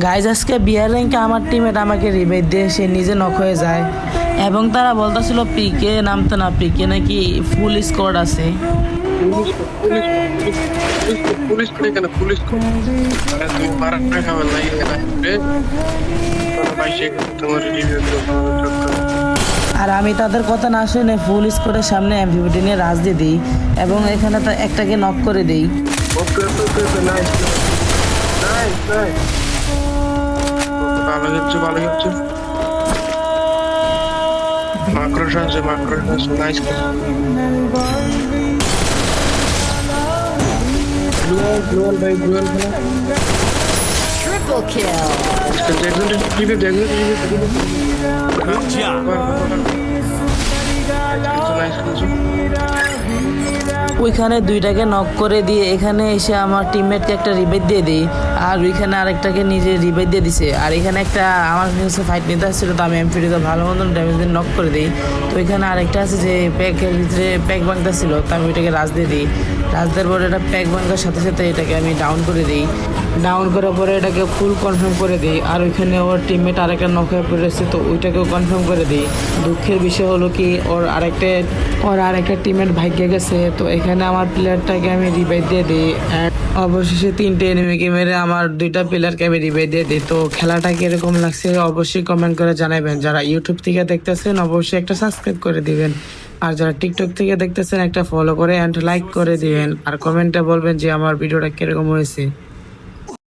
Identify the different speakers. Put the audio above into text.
Speaker 1: Guys আজকে বিয়ার র্যাঙ্কে আমার টিমেট আমাকে রিবেট দিয়ে সে নিজে নক হয়ে যায়। এবং তারা বলতেছিল পিকে নামতে না পিকে নাকি ফুল স্কোয়াড আছে।
Speaker 2: আরে
Speaker 1: আমি তাদের কথা না শুনে ফুল স্কোয়াডের সামনে এমভিপিটি নিয়ে রাজ দিয়ে দিই এবং এখানে একটাকে নক করে দিই।
Speaker 2: ওকে ওকে ভালো গেছে ভালো গেছে মাক্রো শান্সে মাক্রো শান্সে নাইস গ্লুয়াল গ্লুয়াল ভাই গ্লুয়াল খেলা
Speaker 3: kill.
Speaker 2: আজকে দেখবেন টিভি. নাইস খেলছো
Speaker 1: ওইখানে দুইটাকে নক করে দিয়ে এখানে এসে আমার টিমমেটকে একটা রিবেট দিয়ে দিই। আর ওইখানে আরেকটাকে নিজে রিবেট দিয়ে দিছে। আর এখানে একটা আমার হচ্ছে ফাইট নিতে আসছিল, তো আমি এমপিডিতে ভালো মতন ড্যামেজ দিয়ে নক করে দিই। তো এখানে আরেকটা আছে যে প্যাকের ভিতরে প্যাক ভাঙতে ছিল তো আমি ওইটাকে রাজ দিয়ে দিই। রাজ দেওয়ার পরে এটা প্যাক ভাঙার সাথে সাথে এটাকে আমি ডাউন করে দিই। ডাউন করার পরে এটাকে ফুল কনফার্ম করে দিই। আর ওইখানে ওর টিমমেট আরেকটা নক হয়ে পড়েছে তো ওইটাকেও কনফার্ম করে দিই। দুঃখের বিষয় হলো কি, ওর আরেকটা ওর আরেকটা টিমমেট ভাগ্যে গেছে, তো এখানে আমার প্লেয়ারটাকে আমি রিভাইভ দিয়ে দিই। অবশেষে তিনটে এনিমিকে মেরে আমার দুইটা প্লেয়ারকে আমি রিভাইভ দিয়ে দিই। তো খেলাটা কীরকম লাগছে অবশ্যই কমেন্ট করে জানাবেন। যারা ইউটিউব থেকে দেখতেছেন, অবশ্যই একটা সাবস্ক্রাইব করে দিবেন। আর যারা টিকটক থেকে দেখতেছেন, একটা ফলো করে অ্যান্ড লাইক করে দিবেন। আর কমেন্টে বলবেন যে আমার ভিডিওটা কীরকম হয়েছে।